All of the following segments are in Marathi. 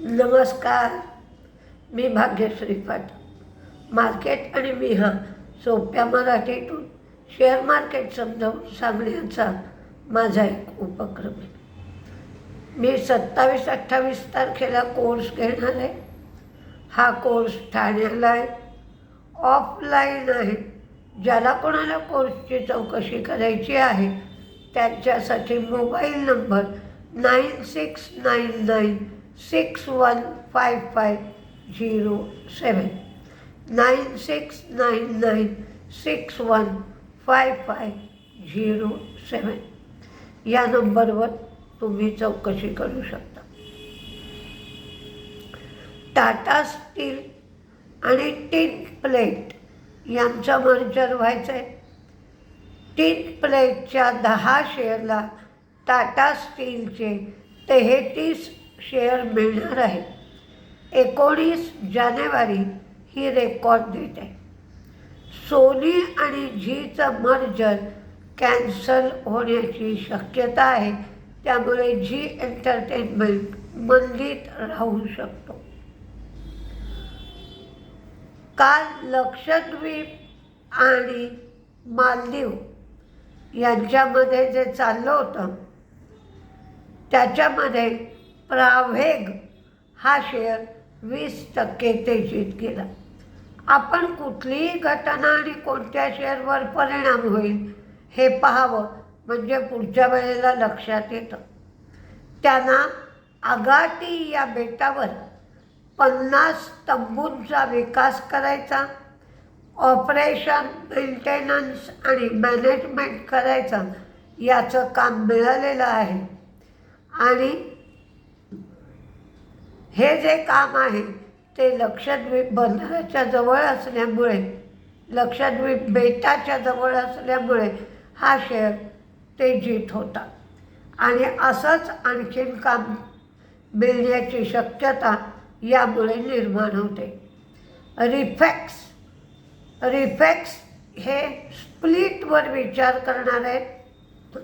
नमस्कार. मी भाग्यश्री पाटील. मार्केट आणि मी हा सोप्या मराठीतून शेअर मार्केट समजावून सांगण्याचा माझा एक उपक्रम आहे. मी सत्तावीस अठ्ठावीस तारखेला कोर्स घेणार आहे. हा कोर्स ठाण्याला आहे. ऑफलाईन आहे. ज्याला कोणाला कोर्सची चौकशी करायची आहे त्यांच्यासाठी mobile number nine six nine nine six one five five zero seven. Nine six nine nine six one five five zero seven. या नंबरवर तुम्ही चौकशी करू शकता. टाटा स्टील आणि टिन प्लेट यांचं मर्जर व्हायचं आहे टिन प्लेटच्या दहा शेअरला टाटा स्टीलचे तेहेतीस शेअर मिळणार आहे. एकोणीस जानेवारी ही रेकॉर्ड डेट आहे. सोनी आणि झीचं मर्जर कॅन्सल होण्याची शक्यता आहे. त्यामुळे झी एंटरटेनमेंट मंदीत राहू शकतो. काल लक्षद्वीप आणि मालदीव यांच्यामध्ये जे चाललं होतं त्याच्यामध्ये प्रावेग हा शेअर वीस टक्के तेजीत गेला. आपण कुठलीही घटना आणि कोणत्या शेअरवर परिणाम होईल हे पाहावं म्हणजे पुढच्या वेळेला लक्षात येतं. त्यांना आगाटी या बेटावर पन्नास तंबूंचा विकास करायचा ऑपरेशन मेंटेनन्स आणि मॅनेजमेंट करायचं याचं काम मिळालेलं आहे. आणि हे जे काम आहे ते लक्षद्वीप बंदराच्या जवळ असल्यामुळे लक्षद्वीप बेटाच्या जवळ असल्यामुळे हा शेअर तेजीत होता. आणि असंच आणखीन काम मिळण्याची शक्यता यामुळे निर्माण होते. रिफॅक्स रिफॅक्स हे स्प्लिटवर विचार करणार आहेत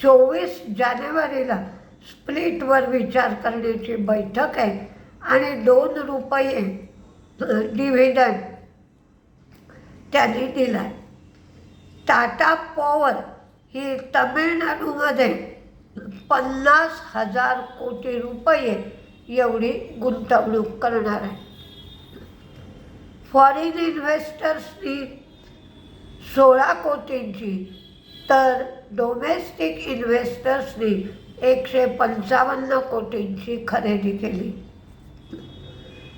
चोवीस जानेवारीला स्प्लिटवर विचार करण्याची बैठक आहे आणि दोन रुपये डिव्हिडन त्यांनी दिला आहे टाटा पॉवर ही तमिळनाडूमध्ये पन्नास हजार कोटी रुपये एवढी गुंतवणूक करणार आहे. फॉरेन इन्व्हेस्टर्सनी सोळा कोटींची तर डोमेस्टिक इन्व्हेस्टर्सनी एकशे पंचावन्न कोटींची खरेदी केली.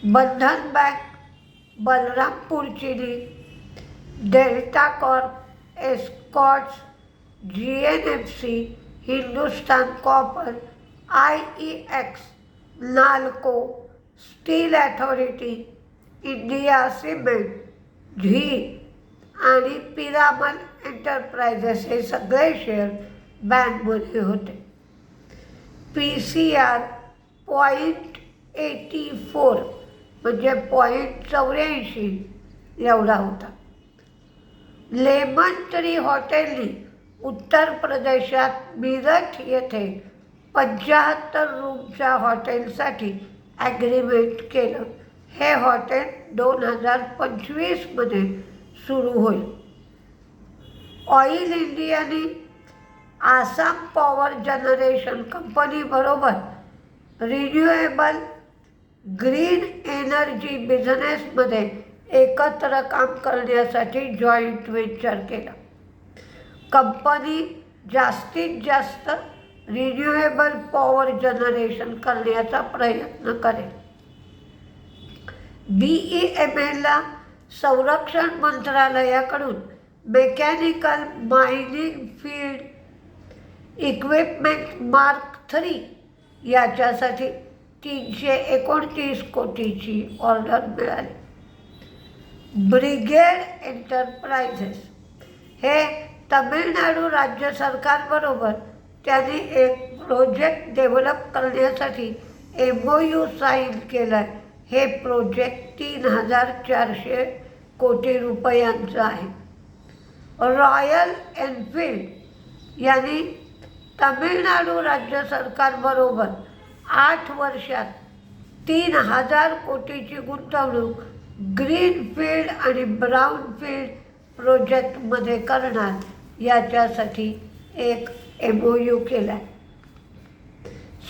Bandhan bank Balrampur Chini delta corp Escorts G N F C Hindustan copper I E X Nalco steel authority India cement Zee आणि पिरामल एंटरप्राइजेस हे सगळे शेअर बँकमध्ये होते. P C R point eighty four म्हणजे पॉईंट चौऱ्याऐंशी एवढा होता. लेमन ट्री हॉटेलनी उत्तर प्रदेशात मिरठ येथे पंच्याहत्तर रूमच्या हॉटेलसाठी ॲग्रीमेंट केलं. हे हॉटेल दोन हजार पंचवीसमध्ये सुरू होईल. ऑइल इंडियाने आसाम पॉवर जनरेशन कंपनीबरोबर रिन्युएबल ग्रीन एनर्जी बिझनेसमध्ये एकत्र काम करण्यासाठी जॉईंट व्हेंचर केलं. कंपनी जास्तीत जास्त रिन्युएबल पॉवर जनरेशन करण्याचा प्रयत्न करेल. बी ई एम एलला संरक्षण मंत्रालयाकडून mechanical mining field equipment mark three याच्यासाठी तीनशे एकोणतीस कोटीची ऑर्डर मिळाली. ब्रिगेड एंटरप्राइजेस हे तमिळनाडू राज्य सरकारबरोबर त्यांनी एक प्रोजेक्ट डेव्हलप करण्यासाठी एम ओ यू साईन केलं आहे हे प्रोजेक्ट तीन हजार चारशे कोटी रुपयांचं आहे. रॉयल एनफिल्ड यांनी तमिळनाडू राज्य सरकारबरोबर आठ वर्षात तीन हजार कोटीची गुंतवणूक ग्रीनफील्ड आणि ब्राऊनफील्ड प्रोजेक्टमध्ये करणार याच्यासाठी एक एम ओ यू केला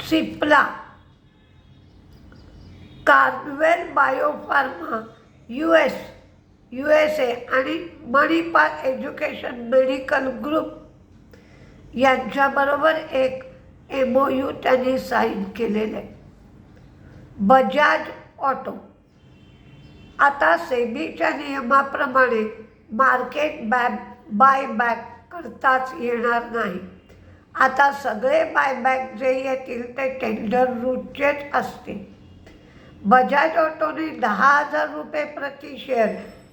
Cipla Carvel biopharma U S U S A आणि मणिपाल एज्युकेशन मेडिकल ग्रुप यांच्याबरोबर एक एम ओ यू त्यांनी साईन केलेलं आहे. बजाज ऑटो आता सेबीच्या नियमाप्रमाणे मार्केट बॅब बाय बॅक करताच येणार नाही. आता सगळे बायबॅक जे येतील ते टेंडर रूटचेच असतील. बजाज ऑटोने दहा हजार रुपये प्रति शेअर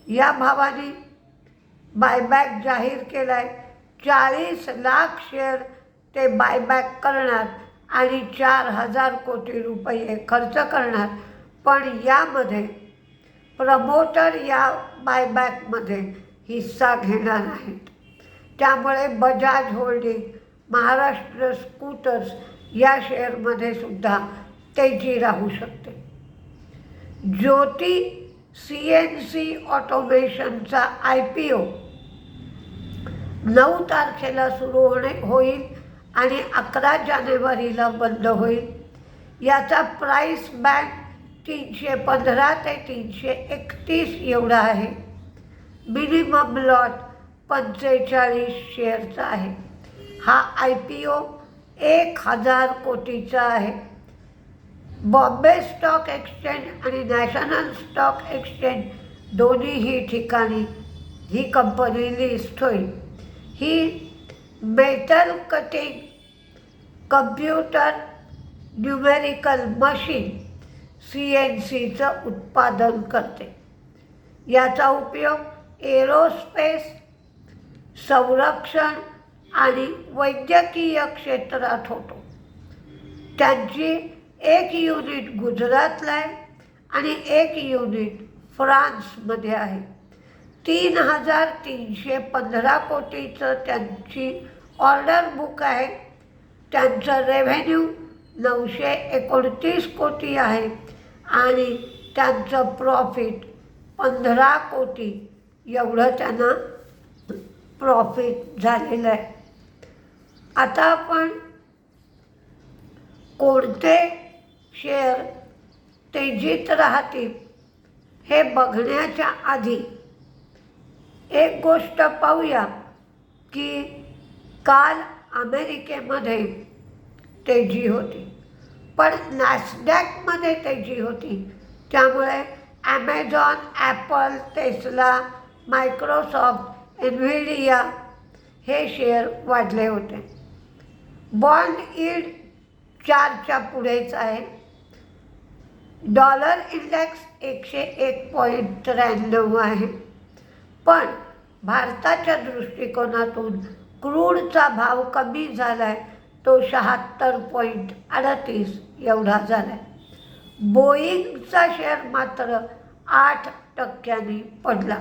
या भावाने बायबॅक जाहीर केला आहे चाळीस लाख शेअर ते बायबॅक करणार आणि चार हजार कोटी रुपये खर्च करणार. पण यामध्ये प्रमोटर या बायबॅकमध्ये हिस्सा घेणार आहेत त्यामुळे बजाज होल्डिंग महाराष्ट्र स्कूटर्स या शेअरमध्ये सुद्धा तेजी राहू शकते. ज्योती सी एन सी ऑटोमेशनचा आय पी ओ नऊ तारखेला सुरू होणे होईल आणि अकरा जानेवारीला बंद होईल. याचा प्राईस बँड तीनशे पंधरा ते तीनशे एकतीस एवढा आहे. मिनिमम लॉट पंचेचाळीस शेअरचा आहे. हा आय पी ओ एक हजार कोटीचा आहे. बॉम्बे स्टॉक एक्सचेंज आणि नॅशनल स्टॉक एक्सचेंज दोन्हीही ठिकाणी ही कंपनी लिस्ट होईल. ही metal cutting computer numerical machine C N सीचं उत्पादन करते. याचा उपयोग एरोस्पेस संरक्षण आणि वैद्यकीय क्षेत्रात होतो. त्यांची एक युनिट गुजरातला आहे आणि एक युनिट फ्रान्समध्ये आहे. तीन हजार तीनशे पंधरा कोटीचं त्यांची ऑर्डर बुक आहे. त्यांचं रेव्हेन्यू नऊशे एकोणतीस कोटी आहे आणि त्यांचं प्रॉफिट पंधरा कोटी. एवढं त्यांना प्रॉफिट झालेलं आहे. आता आपण कोणते शेअर तेजीत राहतील हे बघण्याच्या आधी एक गोष्ट पाहूया की काल अमेरिकेमध्ये तेजी होती. पण नॅसडॅकमध्ये तेजी होती. त्यामुळे Amazon Apple Tesla Microsoft Nvidia हे शेअर वाढले होते. बॉन्ड ईल्ड चारच्या पुढेच आहे. डॉलर इंडेक्स एकशे एक पॉईंट त्र्याण्णव आहे. पण भारताच्या दृष्टिकोनातून क्रूडचा भाव कमी झाला आहे तो शहात्तर पॉईंट अडतीस एवढा झाला आहे बोईंगचा शेअर मात्र आठ टक्क्यांनी पडला.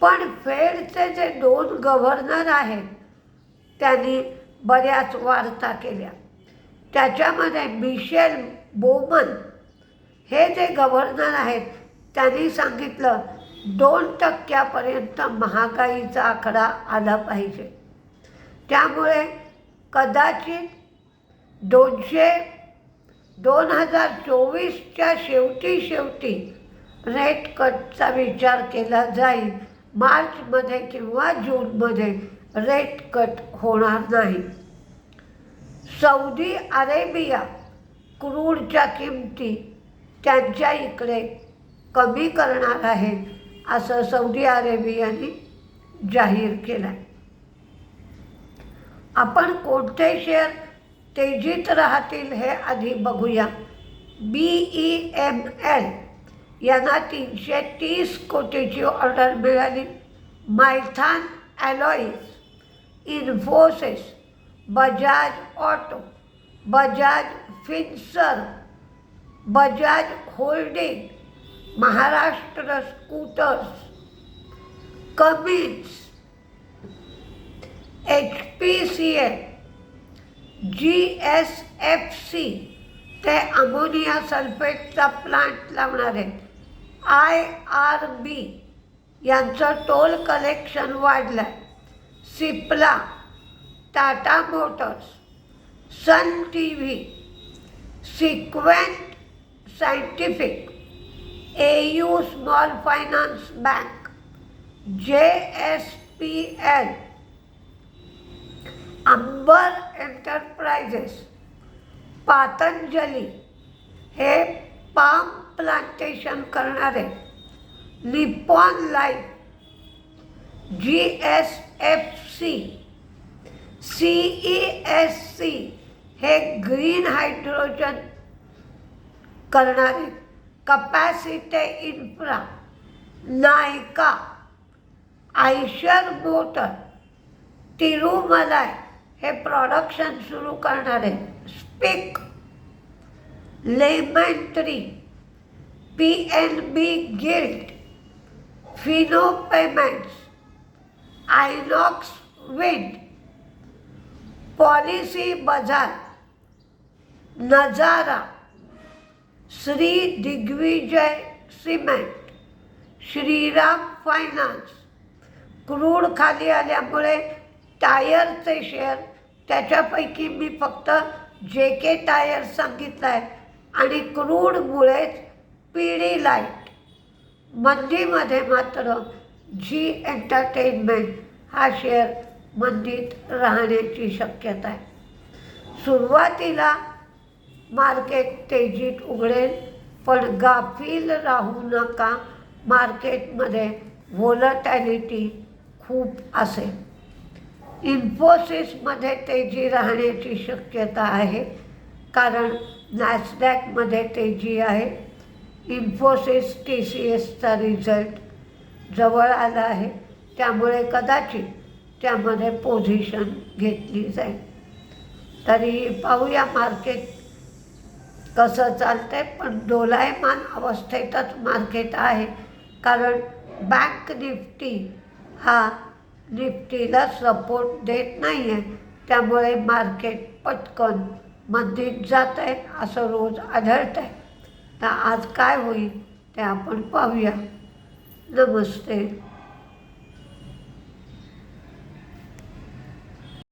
पण फेडचे जे दोन गव्हर्नर आहेत त्यांनी बऱ्याच वार्ता केल्या. त्याच्यामध्ये मिशेल बोमन हे जे गव्हर्नर आहेत त्यांनी सांगितलं दोन टक्क्यापर्यंत महागाईचा आकडा आला पाहिजे. त्यामुळे कदाचित दोनशे दोन हजार चोवीसच्या शेवटी शेवटी रेट कटचा विचार केला जाईल. मार्चमध्ये किंवा जूनमध्ये रेट कट होणार नाही. सौदी अरेबिया क्रूडच्या किमती त्यांच्या इकडे कमी करणार आहे असं सौदी अरेबियाने जाहीर केलं आहे आपण कोणते शेअर तेजीत राहतील हे आधी बघूया. बी ई एम एल यांना तीनशे तीस कोटीची ऑर्डर मिळाली. Maithan alloys Infosys Bajaj auto Bajaj finserv Bajaj holding Maharashtra scooters Cummins H P C L G S F C ते अमोनिया सल्फेटचा प्लांट लावणार आहेत आय आर बी यांचं टोल कलेक्शन वाढलं आहे Cipla Tata motors Sun T V Sequent scientific U small finance bank J S P L Amber enterprises Patanjali हे पाम प्लांटेशन करणारे Nippon life G S F C C E S C हे ग्रीन हायड्रोजन करणारे. Capacite infra Nykaa Eicher motor Tirumalai हे प्रॉडक्शन सुरू करणारे. SPIC lemon tree P N B gilt Fino payments Inox wind policy bazaar Nazara Shri Digvijay cement Shriram finance. Crude खाली आल्यामुळे टायरचे शेअर त्याच्यापैकी मी फक्त जे के टायर सांगितलं आहे आणि क्रूडमुळेच पीडी लाइट. मंदीमध्ये मात्र जी एंटरटेनमेंट हा शेअर मंदीत राहण्याची शक्यता आहे. सुरुवातीला मार्केट तेजीत उघडेल पण गाफील राहू नका. मार्केटमध्ये व्होलटॅलिटी खूप असेल. इन्फोसिसमध्ये तेजी राहण्याची शक्यता आहे कारण नॅसडॅकमध्ये तेजी आहे. इन्फोसिस टी सी एसचा रिझल्ट जवळ आला आहे त्यामुळे कदाचित त्यामध्ये पोझिशन घेतली जाईल. तरी पाहूया मार्केट कसं चालतंय पण दोलायमान अवस्थेतच मार्केट आहे. कारण बँक निफ्टी हा निफ्टीला सपोर्ट देत नाही आहे त्यामुळे मार्केट पटकन मंदीत जात आहे असं रोज आढळत आहे तर आज काय होईल ते आपण पाहूया. नमस्ते.